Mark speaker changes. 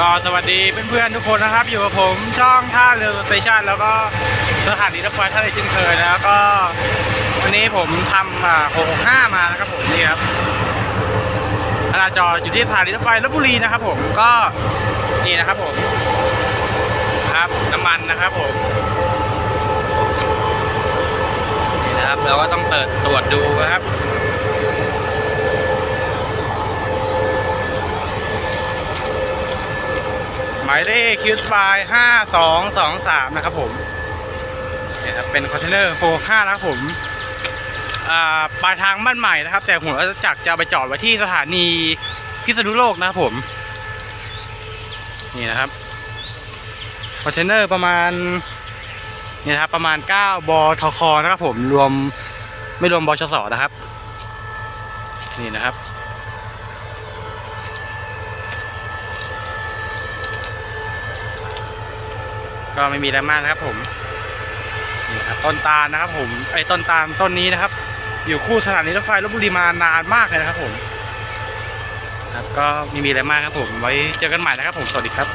Speaker 1: ก็สวัสดีเพื่อนๆทุกคนนะครับ อยู่กับผมช่องท่าเรือสเตชันแล้วก็สถานีรถไฟท่าเรือเช่นเคยแล้วก็วันนี้ผมทำอ่า665 มานะครับผมนี่ครับจราจรอยู่ที่สถานีรถไฟลบบุรีนะครับ ผมก็นี่นะครับผมครับน้ำมันนะครับผมนี่นะครับเราก็ต้องเปิดตรวจดูนะครับ หมายเลขคิวสปายห้าสองสองสามนะครับผมเนี่ยครับเป็นคอนเทนเนอร์โฟห้านะครับผมอ่าปลายทางบ้านใหม่นะครับ แต่หัวจักรจะไปจอดไว้ที่สถานีพิษณุโลกนะครับผม นี่นะครับคอนเทนเนอร์ประมาณนี่นะครับประมาณ 9 บอทคนะครับผมรวมไม่รวมบชสนะครับ นี่นะครับ ก็ไม่มีอะไรมากนะครับผมนี่ครับต้นตาลนะครับ ผมไอ้ต้นตาลต้นนี้นะครับ อยู่คู่สถานีรถไฟลบบุรีมานานมากเลยนะครับ ผม ครับก็ไม่มีอะไรมากครับผม ไว้เจอกันใหม่นะครับ ผมสวัสดีครับ